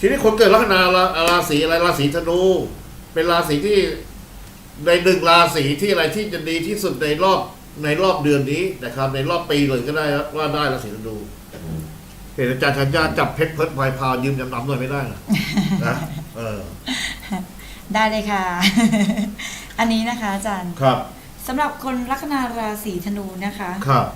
ทีนี้คนเกิดลัคนาราราศีอะไรราศีธนู เป็นราศีที่ในหนึ่งราศีที่อะไรที่จะดีที่สุดในรอบในรอบเดือนนี้นะครับ ในรอบปีเลยก็ได้ว่าได้ราศีธนูเห็นอาจารย์ชัญญาจับเพชรเพิร์ดพลายพาวยืมจำนำหน่อยไม่ได้เหรอนะเออ ได้เลยค่ะ อันนี้นะคะอาจารย์ครับสำหรับคนลัคนาราศีธนูนะคะ ครับ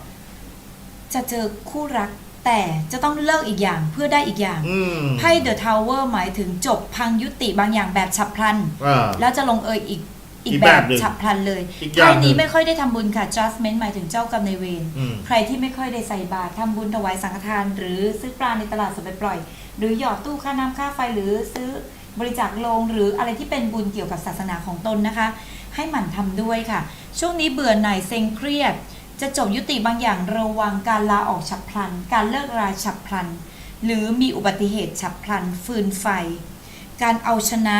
จะเจอคู่รัก แต่จะต้องเลิกอีกอย่างเพื่อได้อีกอย่างอืม ไพ่เดอะทาวเวอร์หมายถึงจบพังยุติบางอย่างแบบฉับพลัน อ่า แล้วจะลงเอยอีกอีกอีกแบแบบบหนึ่งฉับพลันเลยอีกอย่าไพ่งหนึ่งนี้ไม่ค่อยได้ทำบุญค่ะ judgment หมายถึงเจ้ากรรมนายเวรอืม ใครที่ไม่ค่อยได้ใส่บาตรทำบุญถวายสังฆทาน หรือซื้อปลาในตลาดสดไปปล่อย หรือหยอดตู้ค่าน้ำค่าไฟหรือซื้อบริจาคโลงหรืออะไรที่เป็นบุญเกี่ยวกับศาสนาของตนนะคะ ให้หมั่นทำด้วยค่ะ ช่วงนี้เบื่อหน่ายเซ็งเครียด จะจบยุติบางอย่างระวังการลาออกฉับพลัน การเลิกราฉับพลัน หรือมีอุบัติเหตุฉับพลัน ฟืนไฟ การเอาชนะ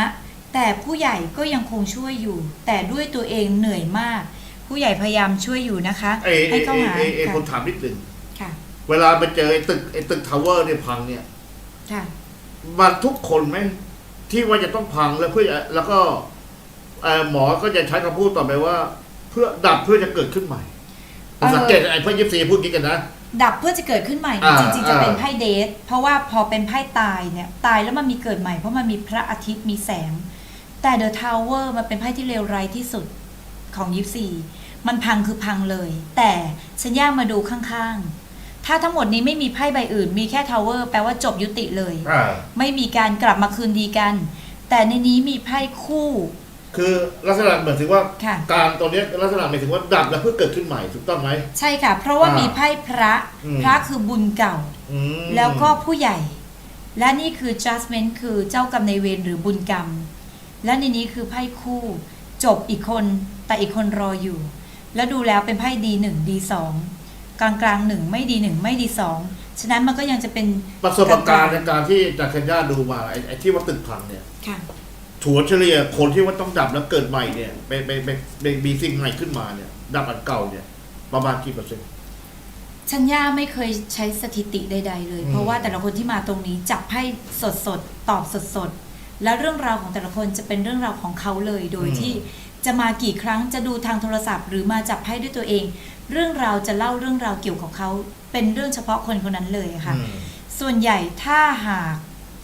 แต่ผู้ใหญ่ก็ยังคงช่วยอยู่ แต่ด้วยตัวเองเหนื่อยมาก ผู้ใหญ่พยายามช่วยอยู่นะคะไอ้ให้ไอ้เข้าไอ้หาไอ้ไอ้ค่ะคนถามนิดหนึ่งค่ะเวลาไปเจอไอ้ตึกไอ้ตึกทาวเวอร์เนี่ยพังเนี่ย ค่ะมาทุกคนไหมที่ว่าจะต้องพังแล้วเพื่อแล้วก็เอ่อหมอก็จะใช้คำพูดต่อไปว่า เพื่อดับเพื่อจะเกิดขึ้นใหม่ ผมสังเกตไอ้เพื่อนยิปซีพูดงี้กันนะ ดับเพื่อจะเกิดขึ้นใหม่เนี่ยอ่าจริงๆจะเป็นอ่า ไพ่เดทเพราะว่าพอเป็นไพ่ตายเนี่ยตายแล้วมันมีเกิดใหม่เพราะมันมีพระอาทิตย์มีแสง แต่เดอะทาวเวอร์มันเป็นไพ่ที่เลวร้ายที่สุดของยิปซีมันพังคือพังเลย แต่ฉันย่างมาดูข้างๆ ถ้าทั้งหมดนี้ไม่มีไพ่ใบอื่น มีแค่ทาวเวอร์แปลว่าจบยุติเลย อ่า ไม่มีการกลับมาคืนดีกัน แต่ในนี้มีไพ่คู่ คือลักษณะเหมือนถึงว่าค่ะ การตัวเนี้ยลักษณะหมายถึงว่าดับแล้วเพื่อเกิดขึ้นใหม่ถูกต้องไหม ใช่ค่ะ เพราะว่าอ่ามีมีไพ่พระอืม พระคือบุญเก่า อืม แล้วก็ผู้ใหญ่ และนี่คือ judgment คือเจ้ากรรมในายเวรหรือบุญกรรม และในนี้คือไพ่คู่ จบอีกคนแต่อีกคนรออยู่ แล้วดูแล้วเป็นไพ่ดีหนึ่งดีสองกลางกลางหนึ่งไม่ดีหนึ่งไม่ดีสองฉะนั้นมันก็ยังจะเป็นประสบการณ์ในการที่จากเคนยาดูมาไอ้ไอ้ที่ว่าตึกพังเนี่ย ค่ะ ถัวเฉลี่ยคนที่ว่าต้องดับแล้วเกิดใหม่เนี่ยเป็นเป็นเป็นเป็นมีสิ่งใหม่ขึ้นมาเนี่ย ดับอันเก่าเนี่ย ประมาณกี่เปอร์เซ็นต์ชัญญาไม่เคยใช้สถิติใด ๆ เลยอืมเพราะว่าแต่ละคนที่มาตรงนี้จับไพ่สดๆตอบสดๆแล้วเรื่องราวของแต่ละคนจะเป็นเรื่องราวของเขาเลยโดยที่จะมากี่ครั้งจะดูทางโทรศัพท์ หรือมาจับไพ่ด้วยตัวเอง เรื่องราวจะเล่าเรื่องราวเกี่ยวกับเขาเป็นเรื่องเฉพาะคนคนนั้นเลยค่ะอืมส่วนใหญ่ถ้าหาก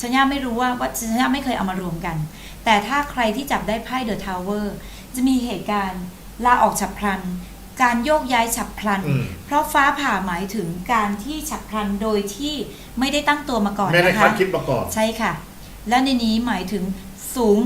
ชัญญาไม่รู้ว่าว่าชัญญาไม่เคยเอามารวมกัน แต่ถ้าใครที่จับได้ไพ่เดอะทาวเวอร์จะมีเหตุการณ์ลาออกฉับพลัน การโยกย้ายฉับพลัน อืม เพราะฟ้าผ่าหมายถึงการที่ฉับพลันโดยที่ไม่ได้ตั้งตัวมาก่อนไม่ได้นะคาคะ ดคิดมาก่อน ใช่ค่ะ และในนี้หมายถึงสูง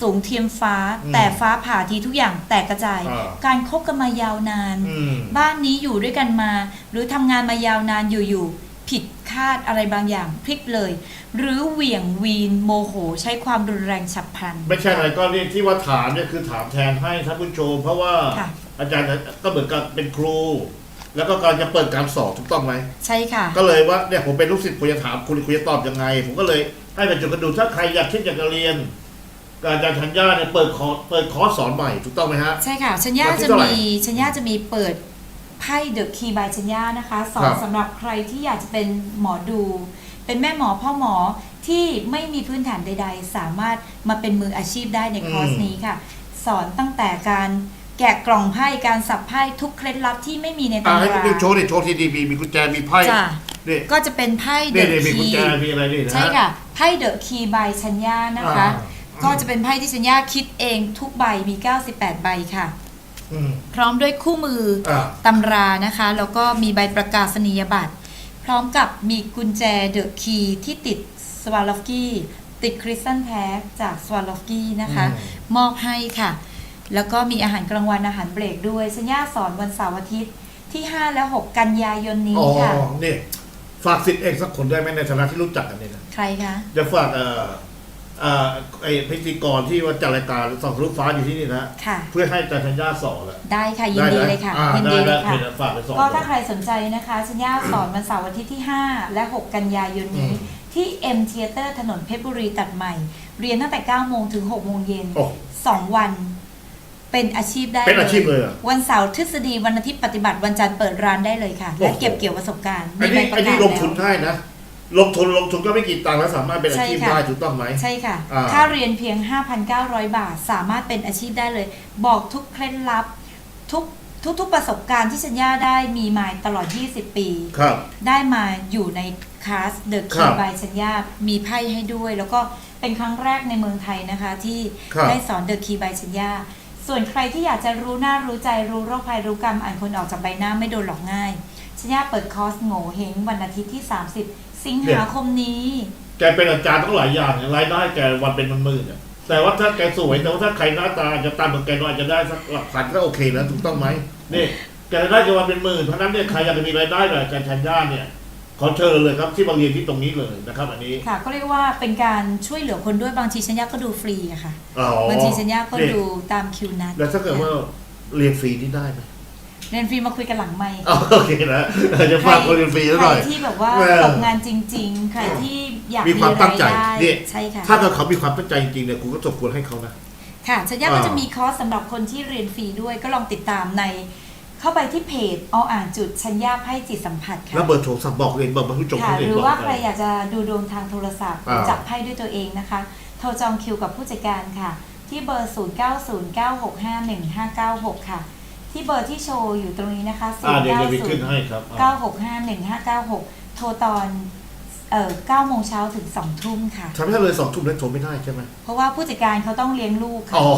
สูงเทียมฟ้า อืมแต่ฟ้าผ่าทีทุกอย่างแตกกระจาย อ่า การคบกันมายาวนาน อืม บ้านนี้อยู่ด้วยกันมา หรือทำงานมายาวนานอยู่ๆ ผิดคาดอะไรบางอย่างพลิกเลย หรือเหวี่ยงวีนโมโห ใช้ความรุนแรงฉับพลัน ไม่ใช่อะไรก็เรียกที่ว่าถามเนี่ยคือถามแทนให้ท่านผู้ชมเพราะว่าค่ะ อาจารย์ก็เหมือนกับเป็นครู แล้วก็การจะเปิดการสอบถูกต้องไหม ใช่ค่ะ ก็เลยว่าเนี่ยผมเป็นลูกศิษย์ผมจะถามคุณคุณจะตอบยังไง ผมก็เลยให้ไปจุดกันดูถ้าใครอยากคิดอยากจะเรียนการอาจารย์ธัญญาเนี่ยเปิดคอร์สเปิดคอร์สสอนใหม่ถูกต้องไหมฮะ ใช่ค่ะชัญญาวันที่จะเท่าไหร่ มีชัญญาจะมีเปิด ไพ่เดอะคีย์บายชัญญานะคะสอครันบ สำหรับใครที่อยากจะเป็นหมอดู เป็นแม่หมอพ่อหมอที่ไม่มีพื้นฐานใด ๆ สามารถมาเป็นมืออาชีพได้ในคอร์สนี้ค่ะ สอนตั้งแต่การแกะกล่องไพ่การสับไพ่ทุกเคล็ดลับที่ไม่มีในอ่าตำให้ราดูโชว์ดิโชว์ทีดีมีมีกุญแจมีไพ่จ้ะนี่ก็จะเป็นไพ่เดนี่อะนี่มีกุญคีแจย์มีอะไรนี่นะฮะใช่ค่ะไพ่เดอะคีย์บายชัญญานะคะ อ่า ก็จะเป็นไพ่ที่ชัญญาคิดเองทุกใบมี 98 ใบค่ะอืม พร้อมด้วยคู่มือออ่าตำรานะคะ แล้วก็มีใบประกาศนียบัตร พร้อมกับมีกุญแจเดอะคีย์ที่ติดสวาลอฟกี้ติดคริสตัลแท็กจากสวาลอฟกี้นะคะ มอบให้ค่ะ แล้วก็มีอาหารกลางวันอาหารเบรกด้วยสัญญาสอนวันเสาร์อาทิตย์ที่ 5 และ 6 กันยายนนี้อ๋อค่ะนี่ ฝากสิทธิ์เอกสักคนได้ไหมในฐานะที่รู้จักกันเนี่ยนะ ใครคะ จะฝากเอ่อเอ่อไอพิธีกรที่ว่าจัดรายการส่องทะลุฟ้าอยู่ที่นี่นะ ค่ะ เพื่อให้อาจารย์ธัญญาสอนแหละ ได้ค่ะยินดีไไหมเลยค่ะอ่ายินได้ดีเลได้ยค่ะเดี๋ยวฝากไปสอนก็เลถ้ายใครสนใจนะคะชัญญาสอนวันเสาร์อาทิตย์ที่ 5 และ 6 กันยายนนี้ อืมที่ M Theater ถนนเพชรบุรีตัดใหม่ เรียนตั้งแต่ 9 โมงถึง 6 โมงเย็นโอ้2วัน เป็นอาชีพได้เป็นอาชีพเลยเหรอวันเสาร์ทฤษฎีวันอาทิตย์ปฏิบัติวันจันทร์เปิดร้านได้เลยค่ะ และโอ้โห เก็บเกี่ยวประสบการณ์อันนี้มีใบประอันกานี้ศลงทุนแล้วได้นะ ลงทุนลงทุนก็ไม่กี่ตังค์แล้วสามารถเป็นอาชีพใช่ค่ะ ได้ถูกต้องไหม ใช่ค่ะ อ่า ค่าเรียนเพียง 5,900 บาท สามารถเป็นอาชีพได้เลย บอกทุกเคล็ดลับ ทุกทุกทุกประสบการณ์ที่ชัญญาได้มีมาตลอด 20 ปี ครับ ได้มาอยู่ในคลาส The ครั Key บ by ชัญญา มีไพ่ให้ด้วย แล้วก็เป็นครั้งแรกในเมืองไทยนะคะ ที่ครับได้สอน The Key by ชัญญา ส่วนใครที่อยากจะรู้หน้ารู้ใจรู้โรคภัยรู้กรรมอ่านคนออกจากใบหน้าไม่โดนหลอกง่ายชัญญาเปิดคอร์สโง่เฮงวันอาทิตย์ที่ 30 สิงหาคมนี้ แกเป็นอาจารย์ต้องหลายอย่างเนี่ยรายได้แกวันเป็นหมื่นๆเนี่ยแต่ว่าถ้าแกสวยแต่ว่าถ้าใครหน้าตาจะตามเหมือนแกหน่อยจะได้สักหลักพันก็โอเคแล้วถูกต้องไหมนี่แกได้จะวันเป็นหมื่นเพราะฉะนั้นเนี่ยใครอยากจะมีรายได้แบบอาจารย์ชัญญาเนี่ยขอเชิญเลยครับที่มาเรียนที่ตรงนี้เลยนะครับอันนี้ค่ะก็เรียกว่าเป็นการช่วยเหลือคนด้วยบางทีชัญญาก็ดูฟรีอะค่ะอ๋อบางทีชัญญาก็นี่ดูตามคิวนัดแล้วถ้าเกิดว่าเรียนฟรีนี่ได้ไหม เรียนฟรีมาคุยกันหลังไม่อ๋อโอเคนะจะฝากคนเรียนฟรีซะใคหรน่อยที่แบบว่าเออตกงานจริง ๆ ใครที่อยากมีความตั้งใจรายได้นี่ใช่ค่ะถ้าเกิดเขามีความตั้งใจจริงๆเนี่ยคุณก็สมควรให้เขานะ ค่ะชัญญาก็อ่าจะมีคอร์สสำหรับคนที่เรียนฟรีด้วยก็ลองติดตามในเข้าไปที่เพจออ่านจุดชัญญาให้จิตสัมผัสค่ะแล้วเบอร์โทรศัพท์บอกเองบอกมาผู้ชมค่ะเขาเองหรือบอกว่าไปใครอยากจะดูดวงทางโทรศัพท์อ่าจับไพ่ด้วยตัวเองนะคะ โทรจองคิวกับผู้จัดการค่ะ ที่เบอร์ 0909651596 ค่ะ ที่เบอร์ที่โชว์อยู่ตรงนี้นะคะอ่าเดี๋ยวจะไปขึ้นให้ครับอ่า0909651596โทรตอนเอ่อ9โมงเช้าถึง2ทุ่มค่ะ ทำให้เลยสองทุ่มแล้วโทรไม่ได้ใช่ไหมเพราะว่าผู้จัดการเขาต้องเลี้ยงลูกค่ะ อ๋อ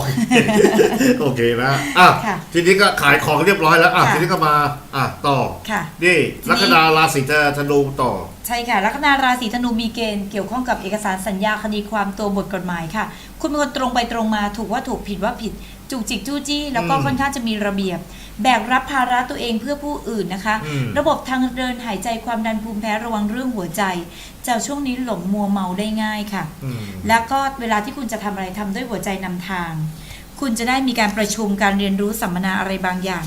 โอเคนะอะค่ะทีนี้ก็ขายของเรียบร้อยแล้วอะค่ะ ทีนี้ก็มาอะต่อ ค่ะ นี่ทีนี้ลัคนาราศีธนูต่อ ใช่ค่ะลัคนาราศีธนูมีเกณฑ์เกี่ยวข้องกับเอกสารสัญญาคดีความตัวบทกฎหมายค่ะ คุณเป็นคนตรงไปตรงมาถูกว่าถูกผิดว่าผิด จุกจิกจู้จี้แล้วก็อืมค่อนข้างจะมีระเบียบ แบกรับภาระตัวเองเพื่อผู้อื่นนะคะ อืม ระบบทางเดินหายใจความดันภูมิแพ้ระวังเรื่องหัวใจจากช่วงนี้หลงมัวเมาได้ง่ายค่ะ อืม แล้วก็เวลาที่คุณจะทำอะไรทำด้วยหัวใจนำทาง คุณจะได้มีการประชุมการเรียนรู้สัมมนาอะไรบางอย่าง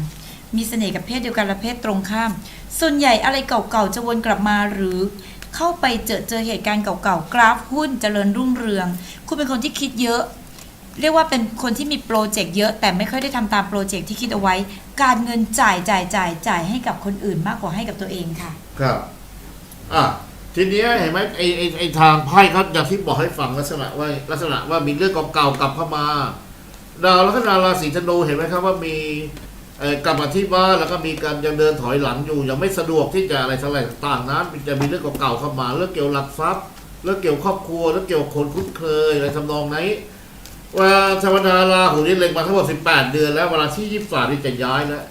มีเสน่ห์กับเพศเดียวกันและเพศตรงข้าม ส่วนใหญ่อะไรเก่าๆจะวนกลับมาหรือ เข้าไปเจอเจอเหตุการณ์เก่าๆกราฟหุ้นเจริญรุ่งเรือง คุณเป็นคนที่คิดเยอะ เรียกว่าเป็นคนที่มีโปรเจกต์เยอะ แต่ไม่ค่อยได้ทำตามโปรเจกต์ที่คิดเอาไว้ การเงินจ่ายจ่ายจ่ายจ่ายให้กับคนอื่นมากกว่าให้กับตัวเองค่ะ ครับอะทีนี้เห็นไหมไอไอไอทางไพ่เขาอย่างที่บอกให้ฟังลักษณะว่าลักษณะว่ามีเรื่องเก่าๆกลับเข้ามาดาวลัคนาราศีธนูเห็นไหมครับว่ามีกลับมาที่บ้านแล้วก็มีการยังเดินถอยหลังอยู่ ยังไม่สะดวกที่จะอะไรเท่าไหร่ต่างนั้นจะมีเรื่องเก่าๆเข้ามาเรื่องเกี่ยวหลักทรัพย์เรื่องเกี่ยวครอบครัวเรื่องเกี่ยวกับคนคุ้นเคยอะไรทำนองนี้ ว่าธรรมดาราหูนี่เล็งมาทั้งหมด18 เดือนแล้วเวลาที่ยี่สิบสามนี่จะย้ายแล้ว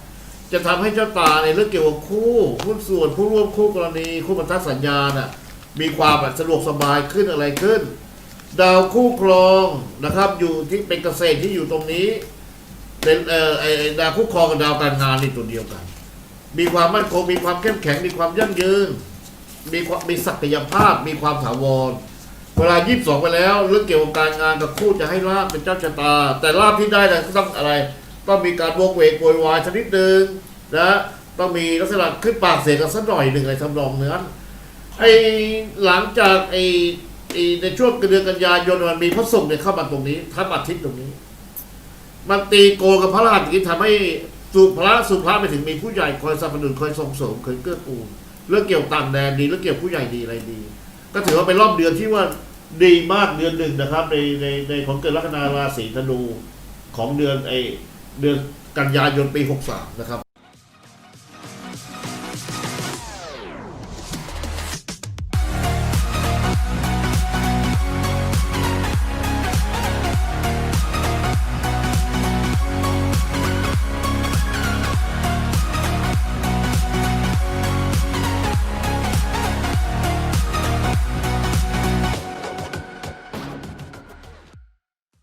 จะทำให้เจ้าตาในเรื่องเกี่ยวกับคู่หุ้นส่วนผู้ร่วมคู่กรณีคู่พันธสัญญาน่ะมีความสะดวกสบายขึ้นอะไรขึ้น ดาวคู่ครองนะครับ อยู่ที่เป็นเกษตรที่อยู่ตรงนี้เป็นเอ่อไอ้ไอ้ดาวคู่ครองกับดาวการงานนี่ตัวเดียวกัน มีความมั่นคงมีความเข้มแข็งมีความยั่งยืน มีความมีศักยภาพมีความถาวร เวลายี่สิบสองไปแล้วเรื่องเกี่ยวกับการงานกับคู่จะให้ลาบเป็นเจ้าชะตา แต่ลาบที่ได้นะต้องอะไร ต้องมีการโวกเวกโวยวายชนิดหนึ่งนะต้องมีลักษณะขึ้นปากเสียงกันสักหน่อยหนึ่งอะไรทำนองเนื้อไอหลังจากไอไอในช่วงเดือนกันยายนมันมีพระศุกร์เนี่ยเข้ามาตรงนี้ทับอาทิตย์ตรงนี้ มันตีโกกับพระรหัสอย่างนี้ทำให้สุพระสุพระไปถึงมีผู้ใหญ่คอยสนับสนุนคอยส่งเสริมคอยเกื้อกูลเรื่องเกี่ยวต่างแดนดีเรื่องเกี่ยวผู้ใหญ่ดีอะไรดี ก็ถือว่าเป็นรอบเดือนที่ว่าดีมากเดือนหนึ่งนะครับ ในในในของเกิดลัคนาราศีธนูของเดือนไอเดือนกันยายนปี 63 นะครับ